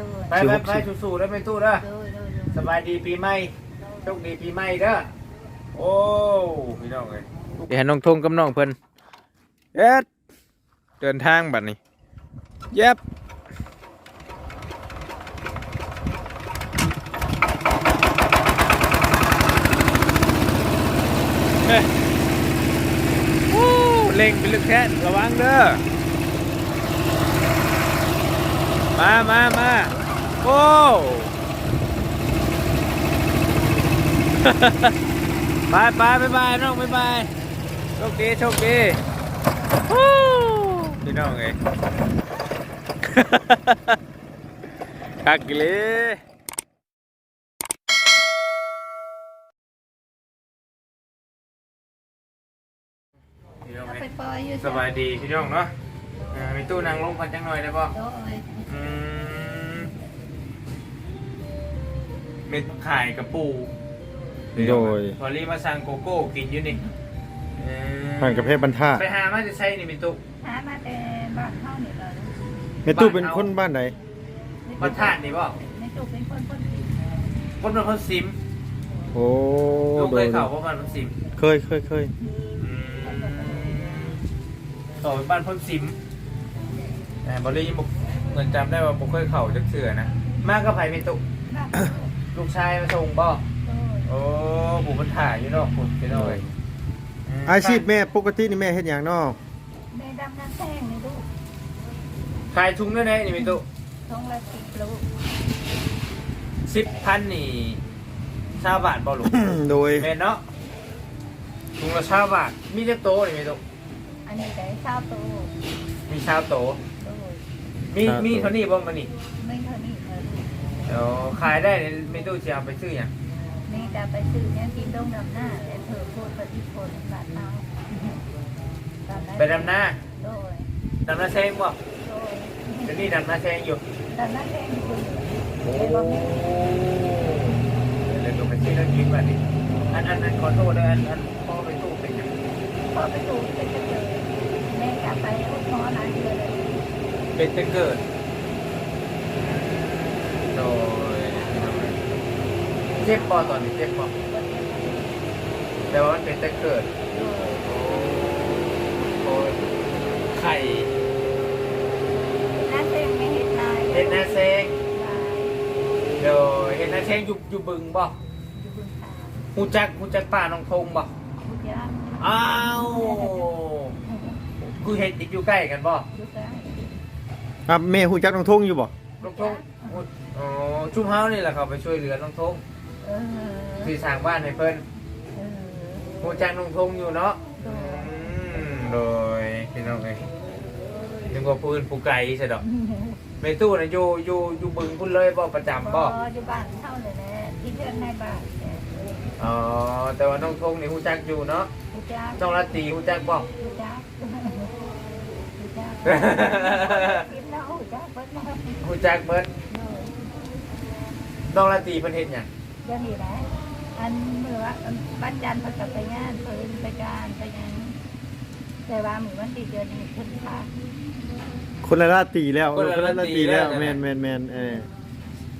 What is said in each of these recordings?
โดยไปไปไปสู้ๆแล้วไม่ตู้เด้อโดยโดยโดยสบายดีปีใหม่โชคดีปีใหม่เด้อโอ้พี่น้องเอ้ยเดี๋ยวน้องทงกับน้องเพิ่นเอ็ดเดินทางบัดนี้เย็บเฮ้ยโอ้เล็งไปลึกแค่ระวังเด้อ มามามาโอ้บายบายบายบายน้องบายบายโชคดีโชคดีฮู้พี่น้องเอ้ยคักเลยพี่น้องเอาเอ้ไปยปล่อยอยู่สบายดีพี่น้องเนาะเออมีตู้นั่งลงกันจังหน่อยได้ป่ะ เม็ดไข่กระปูโดย พอรีมาสั่งโกโก้กินอยู่นี่เออผ่านกับเพศบรรทัดไปหามาจะใช่นี่มีตุ หามาแต่บ้านเฮานี่เลยเมตู้เป็นคนบ้านไหนมาทานนี่บ่ในตู้เป็นคนคนผิดคนเป็นคนซิมโอ้ลูกโดเคยยเข่าเพราะมันเป็นซิมเคยเคยเคยอืมเข่าเป็นบ้านเพ่นซิมแต่บริบอกเงินจำได้ว่าผมเคยเข่าจักเสือนะมากก็ไผ่มีตุบ้าน ลูกชายมาส่งบ่โดยโอ้ผมมันถ่ายอยู่เนอกผมไปหน่อยมอาชีพแม่ปกตินี่แม่เฮ็ดหยังเนาะในดำน้ำแท่งนี่ลูกขายถุงด้วยนะนี่มีตุทงละสิบลูกสิบพันนี่ชาวบาทบ่ลูกโดยเมนเนาะถุงละชาวบาทมีจะโตนี่มีตุอันนี้ได้เช้าโตมีชาวโตโดยมีมีเท่านี้บ่มานี่ไม่เท่านี้เลย เดี๋ยวขายได้เนี่ยไม่ตู้จะเอาไปซื้ออย่างนี่จะไปซื้อเนี่ยกินดงดำหน้าแต่เธอพูดปฏิพลบาดเท้าไปดำหน้าโดยดำหน้าแซงบ่โดยเดี๋ยวนี้ดำหน้าแซงอยู่ดำน้ำแท่งคุณโอ้ไอ้บ่มีเดี๋ยวไปซื้อแล้วกินมาดิอันอันอันขอโทษด้วยอันอันพ่อไปตู้เป็นอย่างพอไปดูเป็นจะเจอแม่กลับไปอุดหมอหลายเดือนเลยเป็นจะเกิด โดยเจ็บปอตอนนี้เจ็บปอแต่ว่ามันเป็นจะเกิดโอ้ยไข่น้าเซงไม่เห็นลายเห็ดหน้าแซงลายโดยเห็ดหน้าแซงอยู่อยู่บึงบ่อยู่บนขาหูจักหูจักป่าน้องทงบ่ทุกอย่างอ้าวคือเห็ดติดอยู่ใกล้กันบ่อยู่ใกล้อะแม่ฮู้จักน้องทงอยู่บ่น้องทง อ๋อชุ่มเฮานี่แหละเขาไปช่วยเหลือน้องทงเออที่สร้างบ้านให้เพิ่นเออหูจักน้องทงอยู่เนาะโดอืยมโดยพี่น้องเอ้ยนึกว่าปืนผู้ไกลซะดอกแม่ตู้น่ะอยู่อยู่อยู่บึงพุ่นเลยบ่ประจำบ่อยู่บ้านเท่าเลยแหละที่เพื่อนในบ้านเนี่ยอ๋อแต่ว่าน้องทงนี่หูจักอยู่เนาะทุกอย่างน้องรัตตีหูจักบ่ทุกอย่างทุกอย่างกินแล้วทุกอย่างเปิดแล้วหูจักเบิดโดย น้องรัตตีเพิ่นเฮ็ดหยังเดี๋ยวนี้แหละอันเมื่อว่าบ้านจันทร์เขาจะไปงานเพิ่นไปการไปหยังแต่ว่าเหมือนวันที่เดือนนี้ขึ้นค่ะคนละราตรีแล้วคนละราตรีแล้วแม่นแม่นแม่นเออ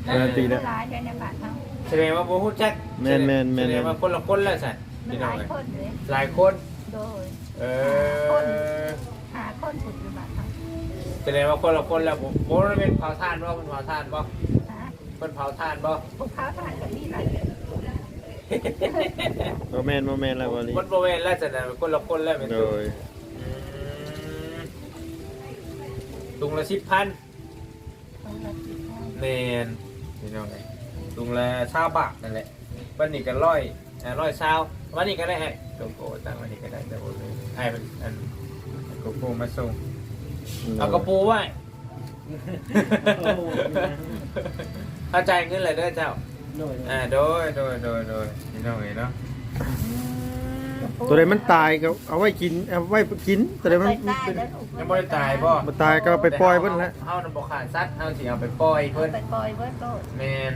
เออตีแล้ว หลายในบ้านเขาแสดงว่าบ่ฮู้จักแม่นแม่นแม่นแสดงว่าคนละคนแล้วสั่นมันพี่หน้องลายเอ้ยคนเลยหลายคน โดยเออหาคนผุดอยู่บ้านเขาแสดงว่าคนละคนแล้วผมบ่ได้เป็นเผาถ่านบ่เพิ่นเผาถ่านบ่หา เพิ่นเผาถ่านบ่พวกเขาทานกันนี่หลายบ่แม่นบ่แม่นแล้วบ่ลีมันบ่แม่นแล้วสั่นน่ะคนละคนแล้วแม่นโดตู้ยอืมถุงละ10,000คนละสิบห้าแม่นพี่น้องเอ้ยถุงละ20บาทนั่นแหละวันนี้ก็ร้อยอ่าร้อยเช้าวันนี้ก็ได้ไอ้โกโก้ตั้งวันนี้ก็ได้แต่บ่เลยไอ้มันอันโกโก้มาส่งเอากระปูไว้ เข้าใจเงินเลยเด้อเจ้าอ่าโดยโดยโดยโดยนี่น้องเอ๋ยเนาะตัวใดมันตายก็เอาไว้กินเอาไว้กินตัวใดมันไปมันตายเป็นแล้วถูกยังบ่ได้ตายบ่มันตายก็เอาไปปล่อยเพิ่นแหละ เฮาน่ะบ่ขาดสัตว์เฮาสิเอาไปปล่อยเพิ่นไปปล่อยเบิร์ดโลดแม่น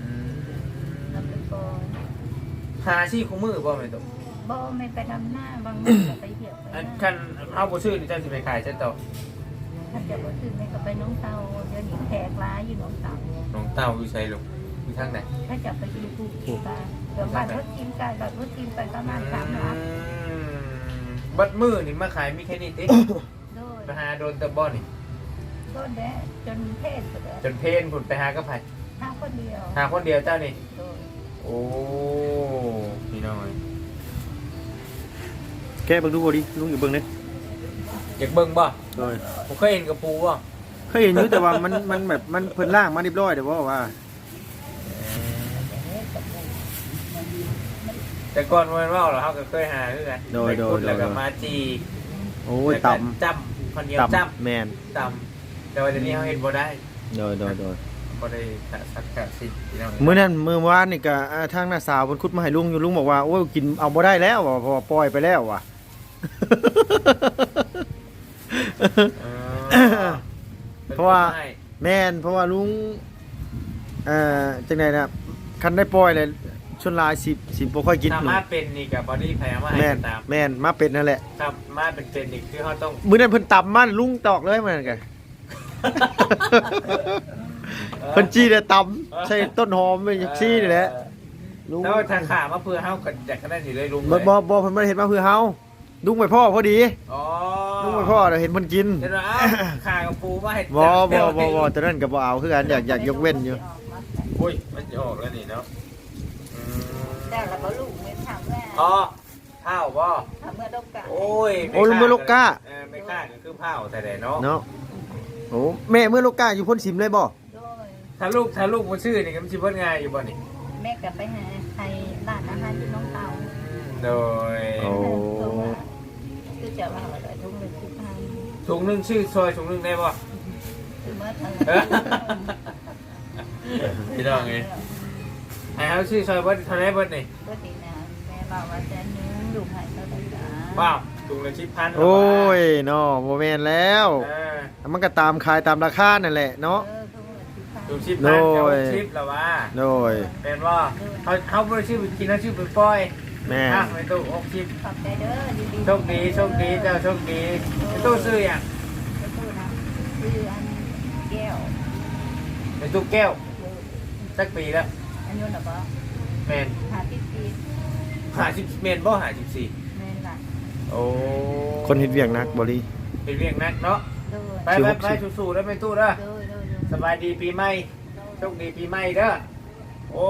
อืมเอาไปปล่อยหาซี่คู่มือบ่แม่นตุบ่ไม่ไปดำหน้าบางมื้อก็ไปเหี่ยวไปอันนะคันเฮาบ่ซื้อนี่เจ้าสิไปขายใช่ต่อก ถ้าจะบ่ซื้อแม่ก็ไปน้องเตาเดี๋ยวนี้แขกร้ายอยู่น้องเตาน้องเต้าอยู่ใส่ลูกอยู่ทางไหนถ้าจะไปดูภูกีบาเดี๋ยวบ้านรถกินกันบ้านรถกินไปประมาณสามล้านอืมบัดมือนี่มาขายมีแค่นี้ติ โดยไปหาโดนตะบ้อนี่ต้นแดดจนเทศไปเลยจนเพนผุดไปหากับไผห้าคนเดียวหาคนเดียวเจ้านี่ โดยโอ้พี่น้อยแกเบิ่งดูบ่ดิลุงอยู่เบิ่งเด้อ ยากเบิ่งบ่โดยผมเคยเห็นกระปูบ่เคยเห็นอยู่แต่ว่ามันมันแบบมันเพิ่นล่างมาเรียบร้อยเด้อบ่ว่า แต่ก่อนมันว่าเราเขาก็เคยหาคือกันโดยโดยไปขุแล้วก็โดยมาจีโอ้ยแล้วก็ต่ำจ้ำคนเดียวต่ำจ้แม่นำจ้ำแต่ว่าเดี๋ยวนี้เขาเห็นบ่ได้โดยโดยโดยบ่ได้ขะสักขะสิพี่น้องมื้อนั้นมื้อวานนี่ก็อ่าทางน้าสาวเพิ่นขุดมาให้ลุงอยู่ลุงบอกว่าโอ้ยกินเอาบ่ได้แล้วว่ะเพราะว่าปล่อยไปแล้วว่ะ เออเพราะว่าใช่แม่นเพราะว่าลุงเอ่อจังไดนะคันได้ปล่อยเลยชวนหลายสิสิบ่ค่อยกินถ้าลุงมาเป็นนี่กับบอดี้แพงมาให้แม่นตามแม่นมาเป็ดนั่นแหละถ้ามาเป็นเป็นนี่คือเขาต้องมื้อนั้นเพิ่นตำมันลุงตอกเลยเหมือนกัน เพิ่นจี้ได้ตำใส่ต้นหอมไปจักซี่นี่แหละลุงแล้วทางขามาเพื่อเฮาก็อยากก็ได้อยู่เลยลุงบ่บ่บ่เพิ่นบ่ได้เฮ็ดมาเพื่อเฮาลุงไปพ่อพอดี อ๋อ ลุงไปพ่อแล้วเห็นเพิ่นกินเห็นว่าอ้าวขากับปูมาให้บ่บ่บ่บ่ตอนนั้นก็บ่เอาคือกันอยากอยากยกเว้นอยู่โอ้ยมันจะออกแล้วนี่เนาะอืมแต่เราก็ลูกไม่ถามว่าอ๋อข้าวบ่ทำเมื่อดกกะโอ้ยโอ้ลุงมือลูกก้าเออไม่กล้าก็คือข้าวแต่ไหนเนาะเนาะโอ้แม่เมื่อลูกกาอยู่พ้นสิมเลยบ่โดยถ้าลูกถ้าลูกมันชื่อนี่ก็มันสิเบิ่ง่ายอยู่บ่นี่แม่ก็ไปหาไทยร้านอาหารที่น้องเตาโดยคือจะว่าอะไร ถุงหนึงชื่อซอยถุงหนึงได้บ่คือเมื่อทางพี่น้องไงไอ้เฮาชื่อซอยเบิดเท่าไหร่เบิดนี่ก็ดีนะแม่บอกว่าจะนึงลูกหายเท่าไหร่จ้าว้าวถุงละชิบพันโอ้ยเนาะบ่แม่นแล้ว เออมันก็ตามขายตามราคานั่นแหละเนาะ เออทุกเรื่องที่ทางถุงชิบพันโดเจ้ายชิบละว่าโดย เป็นว่าเขาเขาบ่ได้ชื่อไปกินเขาชื่อไปปล่อย แม่อะไปตู้อกชิบขอบใจเด้อดีๆโชคดีโชคดีเจ้าโชคดีไปตู้ซื้ออย่างไปตู้นะคืออันแก้วไปตู้แก้วเออสักปีแล้วอันนู้นหรอปะแมนหาที่ตีหาสิบเมนบ่หาสิบสี่แม่นล่ะโอ้คนเฮ็ดเวียกหนักบ่ลีเป็นเรียงนักเนาะโดยไปไปไปสู้ๆแล้วไปตู้เด้อโดยโดยโดยสบายดีปีใหม่โชคดีปีใหม่เด้อโอ้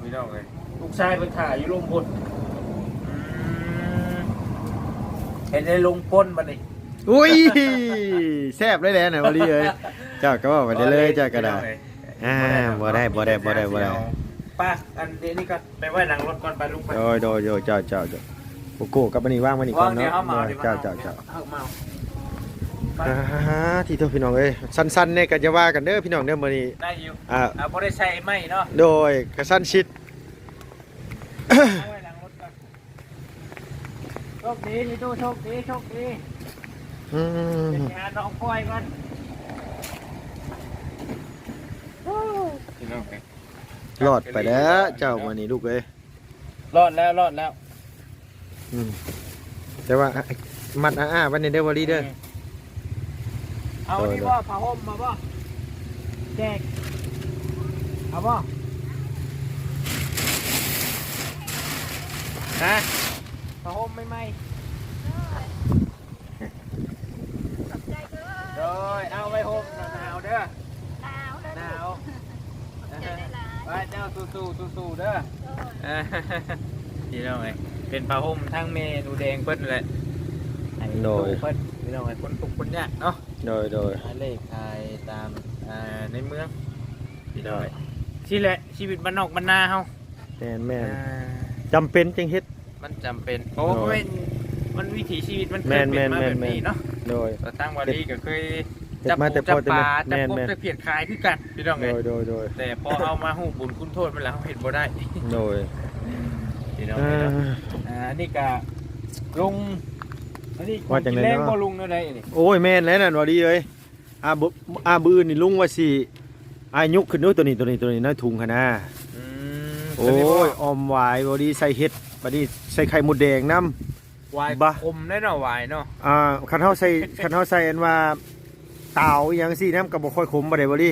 พี่น้องเลย ลูกชายเป็นถ่ายอยู่ลงพลอืมเห็นได้ลงพลบัดนี้อุ้ยแซ่บเลยแหละน่ะบ่ลีเอ้ยเจ้าก็ว่าไปได้เลยเจ้าก็ได้อ่าบ่ได้บ่ได้บ่ได้บ่ได้ป้าอันเดี๋ยวนี้ก็ไปไว้หลังรถก่อนไปลุกไปโดยโดยโดยเจ้าเจ้าเจ้าโกโก้กับอันนี้ว่างมานี่ก่อว่านงเดี๋ยวเนาะเขาเมาดี๋ยวเจ้าเจ้าเจ้าเอาเมาอ่าที่เท่าพี่น้องเอ้ยสั้นๆเนี่ยก็จะว่ากันเด้อพี่น้องเด้อมื้อนี้ได้อยู่อ่าอ่าบ่ได้ใช้ไม้เนาะโดยกระสั้นชิดเอา ไว้หลังรถก่อนโชคดีที่ตู้โชคดีโชคดีอืมเดี๋ยวไปหาน้องพลอยก่อนพี่น้องเอ้ยรอดไปแล้วเจ้ามื้อนี้ลูกเอ้ยรอดแล้วรอดแล้วอืมแต่ว่ามัดอ้าๆไว้ในเด้อบ่ลีเด้อ เอานี่บ่ผ้าห่มมาบ่แจกเอาบ่ ฮะผ้าห่มไม่ไหมโดยเอาไว้ห่มหนาวๆเด้อ หนาวแล้วหนาวใจได้หลายไว้เจ้าสู้ๆสู้ๆเด้ออ่าพี่น้องไอ้เป็นผ้าห่มทั้งเมนูแดงเพิ่นแหละให้ตู้เพิ่นพี่น้องไอ้คนทุกข์คนยากเนาะ โดยโดยหาเลขขายตามอ่าในเมืองพี่น้อยที่แหละชีวิตบ้านนอกบ้านนาเฮาแม่นแม่นอ่าจำเป็นจังเฮ็ด มันจำเป็นเพราะว่าโอ้ยเป็นมันวิถีชีวิตมันเคแม่ยนเป็นมาแม่แบนบแม่นนี้เนาะโดยแต่ตั้งวารีก็เคยเฮ็ดจับมาปูแต่จับพ่อแต่ปลาแม่จับแม่นกบแม่นจะเพียดขายคือกันพี่น้องโดไงยโดยโดยแต่พอเอามาหูบุญคุณโทษมันแล้วเห็นบ่ได้โดยพี่น้องอ่ไงเนาะาอ่านี่ก็ลุงอันนี้ว่าจังได๋แรงเนาะบ่ลุงเนาะได้นี่โอ้ยแม่นแล้วนั่นว่าดีเลยอาบุอาบือนี่ลุงว่าสิอายุขึ้นนู้นตัวนี้ตัวนี้ตัวนี้น้อยถุงค่ะนะอืมโอ้ยออมหวายบ่ดีใส่เห็ด บ่ดีใส่ไข่มดแดงน้ วายบ่คมได้เนาะวายเนาะำอ่าคันเฮาใส่ คันเฮาใส่อันว่าเต่าอหย่างสี่น้ำกับบ่ค่อยขมบ่ได้บ่ดี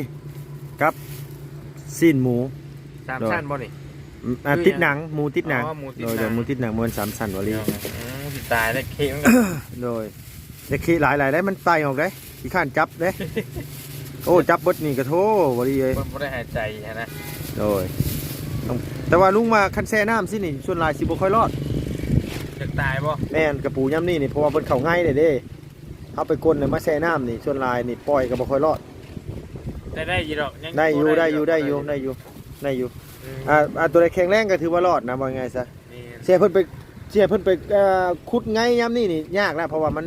ครับสิ้นหมู สามโดย ชั้นบ่นี่ อืมอะติดหนังหมูติดหนังอ๋อหมูติดโดยหนัง โดยหมูติดหนังมันสามสันบ่ดี อืมสิตายแล้วเค็มกันโดยเด็กขี้หลายหลายได้มันไตออกได้ขี้ข้านจับเด้ โอ้จับเบดนี่ก็โทบ่ดีเลยบ่บ่ได้หายใจนะโดยต้อง แต่ว่าลุงมาคันแช่น้ำสินี่ส่วนหลายสิบ่ค่อยรอดจะตายบ่แม่นกระปูย่ำนี่นี่เพราะว่าเพิ่นเข้าง่ายเด้เด้เอาไปกลนเนี่ยมาแช่น้ำนี่ส่วนหลายนี่ปล่อยก็บ่ค่อยรอดได้ได้อยู่ดอกงได้อยู่พได้อยู่ได้อยู่ได้อยู่ได้อยู่อืมอ่าอ่าตัวใดแข็งแรงก็ถือว่ารอดนะว่าไงซะนี่เสียเพิ่นไปเสียเพิ่นไปเอ่อขุดไงยามนี่นี่ยากแล้วเพราะว่ามัน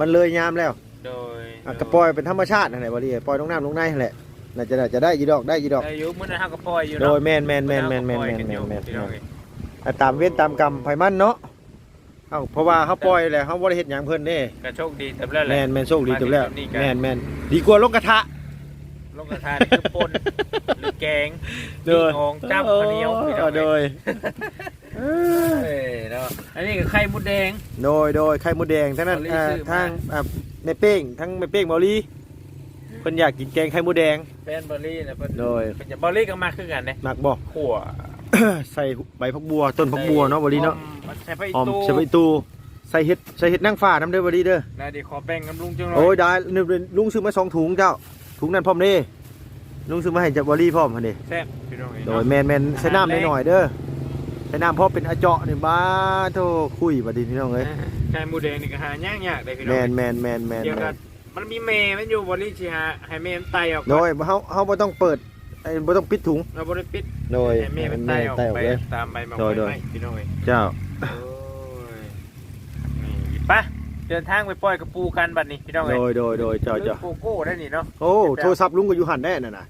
มันเลยยามแล้วโดยอะก็ปล่อยเป็นธรรมชาตินั่นแหละบ่ดีปล่อยลงน้ำลงในนั่นแหละ น่าจะน่าจะได้ยีดอกได้ยีดอกได้อยู่มื้อนั้นเฮาก็ปล่อยอยู่โดเนาะยแม่นแม่นแม่นแม่นแม่นแม่นมื้อแม่เฮานก็ปล่อยแม่นกันอยู่พี่น้องเอ้ยอะตามเว้นตามกรรมไผมันเนาะเอ้าเพราะว่าเฮาปล่อยแล้วเฮาบ่ได้เฮ็ดหยังเพิ่นเด้ก็โชคดีแต่แล้วแหละแม่นแม่นโชคดีจบแล้วมาถึงจุดนี้ก็แม่นแม่นดีกว่าลงกระทะ ลงกระทานคือป่นหรือแกงโดยงองจับข้าวเหนียวพี่น้องโดเอ้ยยเอ้ยเนาะอันนี้ก็ไข่มดแดง โดยโดยไข่มดแดงทั้งนั้นบอลลี่อ่าซื้อมา ทางอ่าแม่เป้งทั้งแม่เป้งบอลลี่ เพิ่นอยากกินแกงไข่มดแดง แฟนบอลลี่นะเพิ่นโดยเป็นจะบอลลี่ก็มาคือกันเนี่ยมักบ่ ขั่วใส่ใบพักบัวต้นพักบัวเนาะบอลลี่เนาะอมใส่ไปหอมตู้ใส่ใบตูใส่เห็ดใส่เห็ดนางฟ้าน้ำเด้อบอลลี่เด้อนะเดี๋ยวขอแบ่งกับลุงจังหน่โอ้อยยได้นึกลุงซื้อมาสองถุงเจ้าถุงนั้นพร้อมเด้ลุงซื้อมาให้จากบอลลี่พร้อมหั่นเด้แซ่บพี่น้องเอ้ยโดยเนาะแมนแมนใส่น้ำหน่อยๆเด้อใส่น้ำเพราะเป็นอาเจาะนี่บ้าโธ่คุยบัดนี้พี่น้องเอ้ยไข่มดแดงนี่ก็หายากยากๆเลยพี่น้แมองนแมนแมนแมนเดี๋ยวแมกันน มันมีเมย์มันอยู่บอลลี่สิฮะให้เมย์มันไตออกโดยเฮาเฮาบ่ต้องเปิดไอ้บ่ต้องปิดถุง เราบริปิดโดยให้เมย์มันไตออกไตออกไปเลย ตามใบมะโดยโดย ไม้พี่น้องเอ้ยเจ้า โอ้ยนี่ไปเดินทางไปปล่อยกระปูกันบัดนี้พี่น้องโดเอ้ยยโดยโดยเจ้าเจ้าโกโก้ได้นี่เนาะ โอ้โทรศัพท์ลุงก็อยู่หันแน่น่ะนะ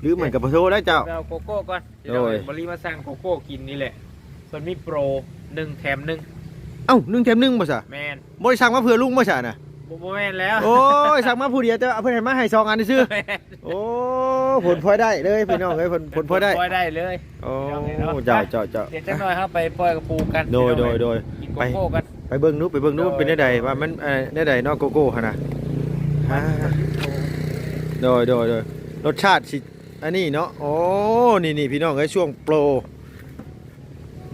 หรือเหมือนกับโทรได้เจ้าเราโกโก้ก่อนพี่น้องโดยเอ้ยบริมาสั่งโกโก้กินนี่แหละ ส่วนมีโปรหนึ่งแถมหนึ่งเอ้าหนึ่งแถมหนึ่งบ่ซะแมนบ่ได้สั่งมาเผื่อลุงบ่ซะน่ะโบโบแมนแล้วโอ้ยสั่งมาผู้เดียวแต่เอาเพิ่นให้มาให้สองอันซื่อแม่นโอ้ผลพลอยได้เลยพี่น้องเอ้ยผลผลพลอยได้ปล่อยได้เลยโอ้เจ้าเจ้าเจ้าเดี๋ยวจังหน่อยครับไปปล่อยกระปูกันโดยพี่โดน้องยโดยกินโกโก้กันไปเบิ่งนู้ไปเบิ่งนู้โดยเป็นได้ใดว่ามันเอ่อได้ใดเนอกโกโก้หั่นน่ะอ่าโดยโดยโดยรสชาติสิอันนี้เนาะโอ้นี่นี่พี่น้องเอ้ยช่วงโปร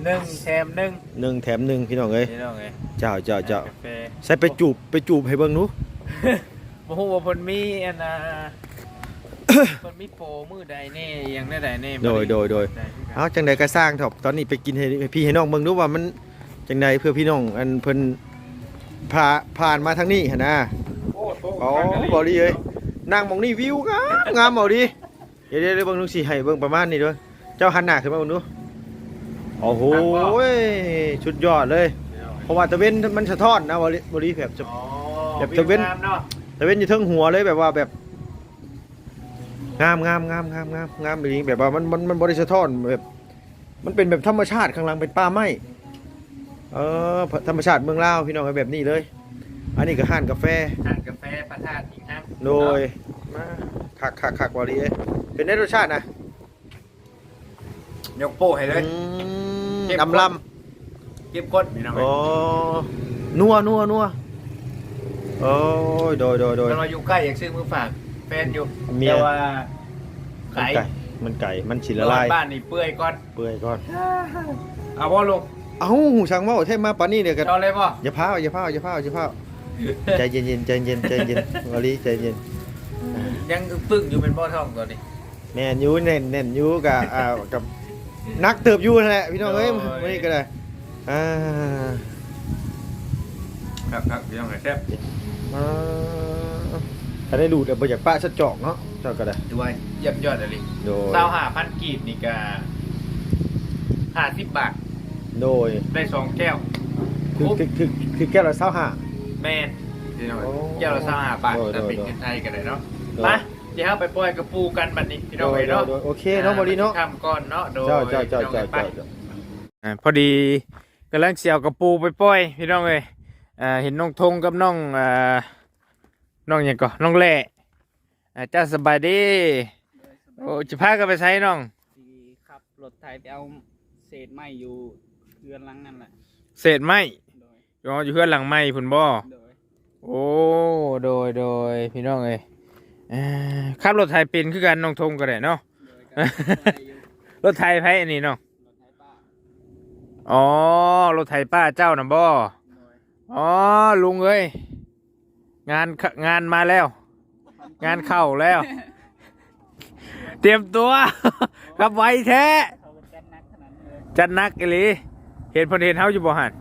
หนึ่งแถมหนึ่งหนึ่งแถมหนึ่งพี่น้องเอ้ยพี่น้องเอ้ยเจ้าเจ้าเจ้ากาแฟใส่ไปจูบไปจูบให้เบิ่งหนูโอ้โหว่าเพิ่นมีอันน่ะเพิ่นมีโปรมือใดแน่อยังได้ใดแน่โดยโดยโดยได้คือกันเอาจังใดก็สร้างเถอะตอนนี้ไปกินให้ให้พี่ให้น้องเบิ่งดูว่ามันจังใดเพื่อพี่น้องอันเพิ่นพาผ่านมาทางนี้หั่นนะโอ้โหอ๋อบ่ดีเอ้ยนั่งหมองนี่วิวงามงามบ่ดีเดี๋ยวเดี๋ยวเดี๋ยวเบิ่งดูสิให้เบิ่งประมาณนี้เด้วยเจ้าหันหน้าขึ้นมาเบิ่งดู โอ้โหชุดยอดเลย เพราะว่าตะเว้นมันสะท้อนนะบ่ดีบ่ดีแบบจะอ๋อแบบตะเว้นวียดามเนาะตะเว้นอยู่เทิงหัวเลยแบบว่าแบบงามงามงามงามงามงามแบบนี้แบบว่ามันมันมันบ่ได้สะท้อนแบบ มันเป็นแบบธรรมชาติข้างหลังเป็นป่าไม้เออธรรมชาติเมืองลาวพี่น้องแบบนี้เลย อันนี้ก็ห้านกาแฟทานกาแฟประทานอีกครับโดยมาคักคักคักวารีเอ้ยเป็นได้รสชาตินะยกโป้ให้เลยอืม เก็บ ลำลเก็บก้นพี่น้องำเอ้โอ้ยนัวนัวนัวโอ้ยโดยโดยโดยมันมาอยู่ใกล้อยากซื้อมือฝากแฟนอยู่เมียแต่ว่ามันไก่ไก่มันไก่มันฉิละลายบ้านนี่เปื่อยก่อนเปื่อยก่อน เอาพ่อลุงเอ้าช่างว่าเทมมาปานนี้เดี๋ยวกันเอาเลยป่ะอย่าพาวอย่าพาวอย่าพาวอย่าพาวใจเย็นเย็นใจเย็นใจเย็นวารีใจเย็น ยังตึ้งอยู่เป็นบ่อทองตัวนี้แน่นอยูแน่นแน่นอยูกับอ่ากับ นักเติบอยูนั่นแหละพี่น้องเอ้ยโอ้ยไม่ก็ได้อ่าครับครับพี่น้องแซ่บอ่าถ้าได้ดูดเอาไปจากป้าสะจอกเนาะเจ้าก็ได้ด้วยเยี่ยมยอดเลยโดยเศร้าหาพันกีบนี่ก็ห้าสิบบาท โดยได้สองแก้ว คือคือคือคือแก้วละเศร้าห้า แมนพี่น้องโอ้แก้วละเศร้าหาบาทโดยแต่เป็นโดย เงินไทยกันเลยเนาะโดยมา เดี๋ยวเราไปปล่อยกระปูกันบัดนี้พี่น้องเอ้ยเนาะโดยโดยโอเคเนาะบริเนาะ ทำก่อนเนาะโดยเจ้าเจ้าเจ้าพี่น้เจ้าองอ้ยเจ้าไปอ่าพอดีกำลังเสียวกระปูไปปล่อยพี่น้องเอ้ยอ่าเห็นน้องทงกับน้องอ่าน้องหยังก่อนน้องแหล่อ่าเจ้าสบายดีโอ้จะพากันไปใช้น้องสีขับรถไถไปเอาเศษไม้อยู่เรือนหลังนั่นแหละ เศษไม้โดยอยู่อยู่เพื่อนหลังไม้พุ่นบ่ โดย โอ้ โดย โดย พี่น้องเอ้ย เอ่อขับรถไทยเป็นคือกันน้องทงก็ได้เนาะ รถไทยไผอันนี้เนาะอ๋อ รถไทยป้าเจ้าน่ะบ่อ๋อ ลุงเอ้ย งานขงานมาแล้ว งานเข้าแล้ว เตรียมตัวกับไวแท้จัดหนักเลยจัดหนักอีหลีเห็นพนเห็นเฮาอยู่บ่หัน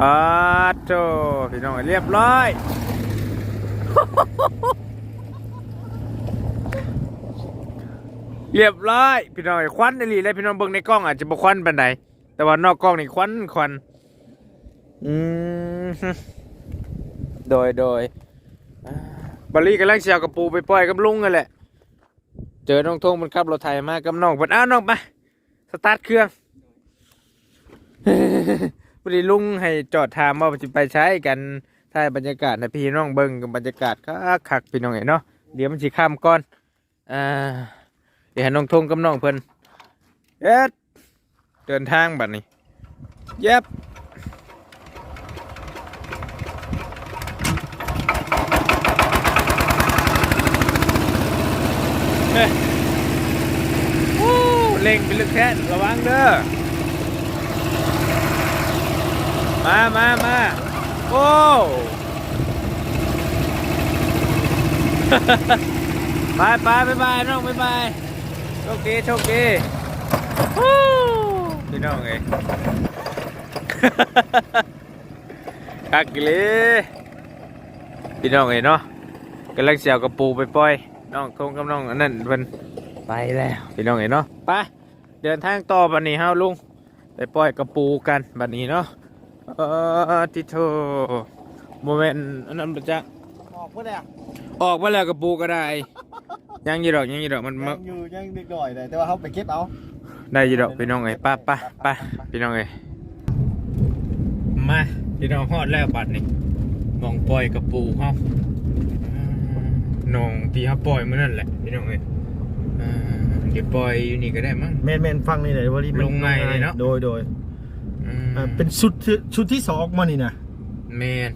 อ่าโตพี่น้องเรียบร้อย เรียบร้อยพี่น้องควันอีหลีเลยพี่น้องเบิ่งในกล้องอาจจะบ่ควันปานใดแต่ว่านอกกล้องนี่ควันควันอืมโดยโดยอ่าบอลลี่กำลังเสียวกระปูไปปล่อยกับลุงกันแหละ เจอน้องทงมันขับรถไถมากับน้องเพิ่นอ้าวน้องมาสตาร์ทเครื่องพอดีลุงให้จอดถามว่าจะไปใช้กันถ่ายบรรยากาศนะพี่น้องเบิ้งกับบรรยากาศคักคักพี่น้องเห็นเนาะเดี๋ยวมันสิข้ามก่อนอ่า ดี๋ยวให้น้องทงกับน้องเพิ่นเอ็ดเดินทางบัดนี้เย็บเฮ้ยโอ้เล็งไปลึกแค่ระวังเด้อ มามามาโอ้ไปไปไปไปน้องไปไปโช คดีโชคดีฮู้พี่น้องเอ้ยคักอีหลีพี่น้องเอ้ยเนาะกำลังเสียวกระปูไปปล่อยน้องทงกับน้องอันนั้นเพิ่นไปแล้วพี่น้องเอ้ยเนาะไปเดินทางต่อบัดนี้เฮาลุงไปปล่อยกระปูกันบัดนี้เนาะเออติโทโมเมนต์อันนั้นประจักออกเพื่อเนี่ยออกมาแล้วกับปูก็ได้ ยังอยี่ดอกยังอยี่ดอกมันมายังอยู่ยังเด็กหน่อยเลยแต่ว่าเขาไปเก็บเอาได้อยี่ดอกพี่น้องเอ้ยไป้าป้าป้าพี่น้องเอ้ยมาพี่น้องฮอดแล้วบัดนี่มองปล่อยกับปูเฮาอ่าน้องที่เขาปล่อยมื้อนั่นแหละพี่น้องเอ้ยอ่าเดี๋ยวปล่อยอยู่นี่ก็ได้มั้ง แมนแมนฟังนี่หน่อยว่ารีบลงง่ายเลยเนาะ โดยโดยอืมอ่าเป็นชุดที่ชุดที่สองมานี่นะแมน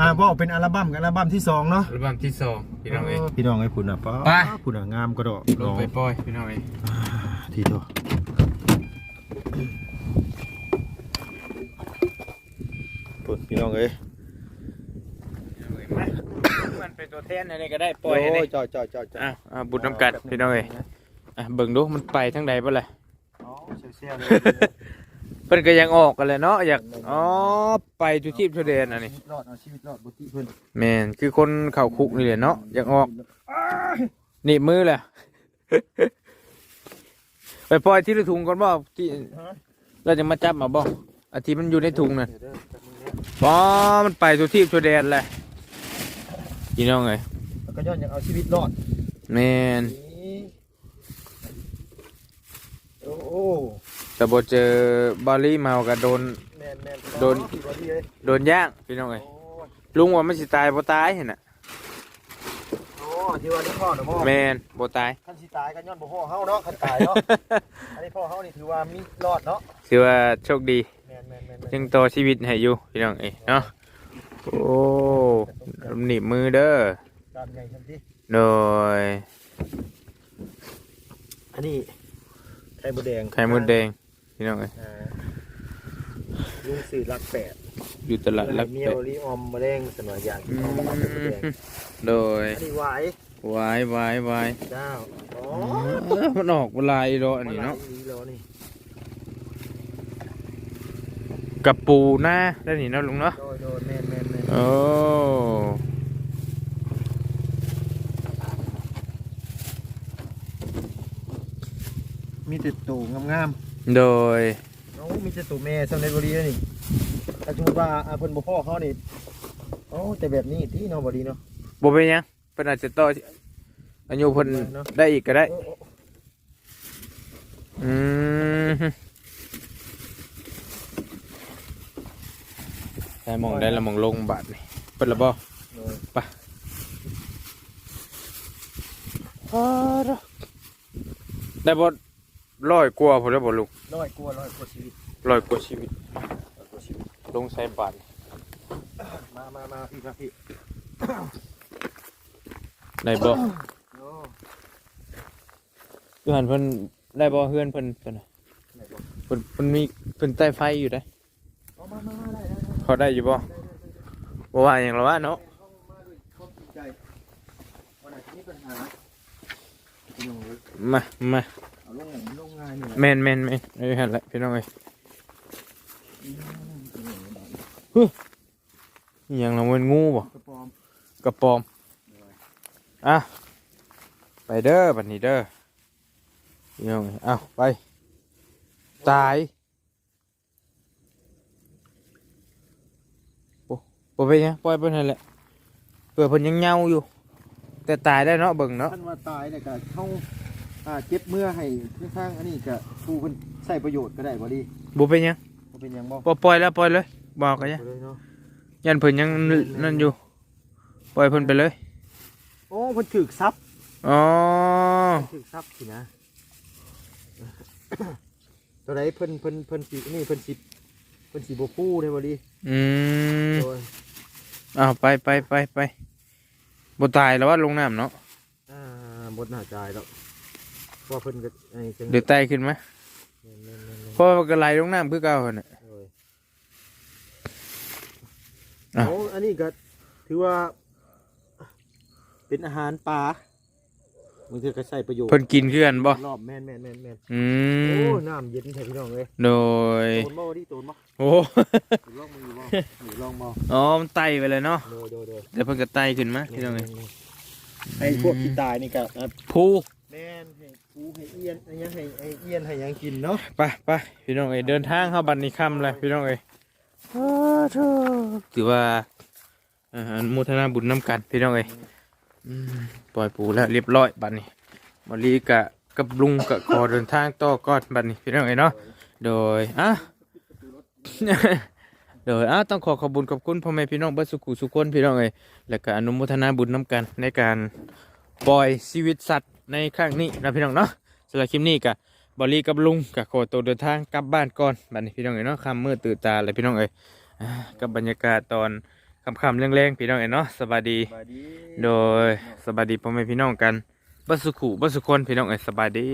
อ่าว่าเป็นอัลบั้มกับอัลบั้มที่สองเนาะอัลบั้มที่สองพี่น้องเอ้ย พี่น้องไอ้ผุนอะป้าไปผุนอะงามกระโดดลงไปปล่อยพี่น้องเอ้ยทีเดียวปุ่นพี่น้องเอ้ยมันเป็นตัวแทนอะไรก็ได้ปล่อยให้ได้โจอยจอยจอยจอยอะอะบุญน้ำกัดพี่น้องเอ้ยอะเบิ่งดูมันไปทั้งใดบ่ล่ะ อ๋อเชี่ยวๆเลย เพิ่นก็ยังออกกันเลยเนาะอยากอ๋อไปทุกทีมทุกเดนอันนี้รอดเอาชีวิตรอดบุตรเพื่อนแม่นคือคนเข้าคุกนี่แหละเนาะอยากออกหนี่มือแหละ ไปปล่อยที่ละถุงก่อนบ่ที่เราจะมาจับมาบ่อาที่มันอยู่ในถุงนั่นเดี๋ยวเด้อจับมือเนี่ยอ๋อมันไปทุกทีมทุกเดนแหละพี่น้องเอ้ยแล้วก็ย้อนอยากเอาชีวิตรอดแม่นนี่โอ้โห แต่บ่เจอบอลลี่เมาก็โดน แมนแมนโดนที่บอดี้เลยโดนย่างพี่น้องเอ้ยโอ้ยลุงว่ามันสิตายบ่ตายเห็นน่ะโอ้ที่ว่านี่พ่อเนาะพ่อแม่นบ่ตาย คันสิตายกันย้อนบ่พ่อเฮาเนาะคันตายเนาะ อันนี้พ่อเฮานี่ถือว่ามีรอดเนาะถือว่าโชคดีแมนแมนแมนแมนยังต่อชีวิตให้อยู่พี่น้องเอ้ยเนาะโอ้หนีบมือเด้อตามใหญ่ทันทีโดยอันนี้ไข่มดแดงไข่มดแดง พี่น้องเอ้ยอ่าลุงสื่อรักแปดอยู่ตลาดลักเมีเป็ยดวลีออมมะเร็งสมัยอย่างอืออมมะเร็งมดแดงมโดยอันนี้ไหวายวายวายวายเจ้าอ๋อเอ้อมันออกเวลาอีโรอันนี้เนาะมหลยอีแล้วนี่กับปูหน้าได้นี่เนาะลุงเนาะโดยโดยแมนแมนแมนโอ้มีแต่ตูงาม โดยๆโอ้มีแต่ตูแม่สมัยบุรีนี่ถ้าสมมติว่าอาเพิ่นบ่พ่อเขานี่โอ้แต่แบบนี้ที่เนาะบ่ดีเนาะบ่เป็นหยังเพิ่นอาจจะต่ออายุเพิ่นเนาะได้อีกก็ได้ โอ้โอ้อืมได้มองได้ละมองลงบาทนี่เปิดละบ่โดยได้บ่ ร้อยกว่าพุ่นแล้วบ่ลูกร้อยกว่าร้อยกว่าชีวิตร้อยกว่าชีวิตร้อยกว่าชีวิตลงใส่บาทมามามาพี่มาพี่ได้บ่คือหันเพิ่นได้บ่เฮือนเพิ่นเพิ่นน่ะเพิ่นเพิ่นมีเพิ่นใต้ไฟอยู่ได้เอามามามาได้ได้ได้เขาได้อยู่บ่บ่ว่าหยังหรอวะเนาะเข้ามา ด้วยความจริงใจวันไหนที่มีปัญหาพี่น้องเอ้ยมามาเอาลงหนังลงงานนี่แหละแม่นแม่นแม่นเอ้ยหั่นแหละพี่น้องเอ้ยอิหยังละมันงูบ่กระปอมกระปอมอะไปเด้อบัดนี้เด้อพี่น้องเอ้ยเอาไปตายโอ้บ่เป็นหยังปล่อยเพิ่นนั่นแหละเผื่อเพิ่นยังเหงาอยู่ แต่ตายได้เนาะเบิ่งเนาะ ท่านว่าตายเนี่ยก็เข้า อ่าเจ็บเมื่อให้ข้างๆอันนี้ก็ผู้เพิ่นใช้ประโยชน์ก็ได้บ่ดีบ่เป็นหยังบ่เป็นหยังบ่บ่ปล่อยแล้วปล่อยเลยบอกกันยังเลยเนาะยันเพิ่นยังนั่นอยู่ ปล่อยเพิ่นไปเลย โอ้เพิ่นถึกซับอ๋อถึกซับสินะตัวใดเพิ่นเพิ่นเพิ่นสินี่เพิ่นสิเพิ่นสิบ่ฟูได้บ่ดีอืมโดยอ้าวไปไปไปไปบ่ตายแล้วว่าลงน้ำเนาะอ่าบ่น่าจ่ายแล้วเพราะว่าเพิ่นก็ไอ้จังเดี๋ยวไตขึ้นไหมแม่นๆๆๆเพราะว่าก็ไหลลงน้ำคือเก่าหั่นน่ะ โอ้ยอะโอ้อันนี้ก็ถือว่า เป็นอาหารปลาบางทีก็ใช้ประโยชน์เพิ่นกินคือกันบ่รอบแม่นแม่นแม่นแม่นอืโอ้มน้ำเย็นแท้พี่น้องเลยโดยโตนบ่ดิโตนบ่โอ้หรือลองมือบ่หรือลองบ่อ๋อมันไตไปเลยเนาะโดยโดยโดยแต่เพิ่นก็ไตขึ้นมาพี่น้องเอ้ยไอ้พวกที่ตายนี่ก็อะผู้แม่นให้ ปูให้เอียนอันยังให้ไอ้เอียนให้หยังกินเนาะไปไปพี่น้องเอ้ยเดินทางเข้าบัดนี้ค่ำเลยพี่น้องเอ้ยอ้าวเถอะถือว่าอ่าอนุโมทนาบุญน้ำกันพี่น้องเอ้ยอืมปล่อยปูแล้วเรียบร้อยบัดนี้มาลีกะกับลุงกะขอเดินทางต่อก่อนบัดนี้พี่น้องเอ้ยเนาะโดยอะ โดยอะต้องขอขอบคุญขอบคุณพ่อแม่พี่น้องเบิดสุขุสุขคนพี่น้องเอ้ยแล้วก็อนุโมทนาบุญน้ำกันในการปล่อยชีวิตสัตว์ ในครั้งนี้นะพี่น้องเนาะสำหรับคลิปนี้กะบอลลี่กับลุงกะขอตัวเดินทางกลับบ้านก่อนบัดนี้พี่น้องเอ้ยเนาะค่ำมืดตื่นตาเลยพี่น้องเอ้ยอ่ากับบรรยากาศตอนค่ำๆแรงๆพี่น้องเอ้ยเนาะสบายดีสบายดี โดยสบายดีพ่อแม่พี่น้องกันเบัสุขุเบัสุคนพี่น้องเอ้ยสบายดี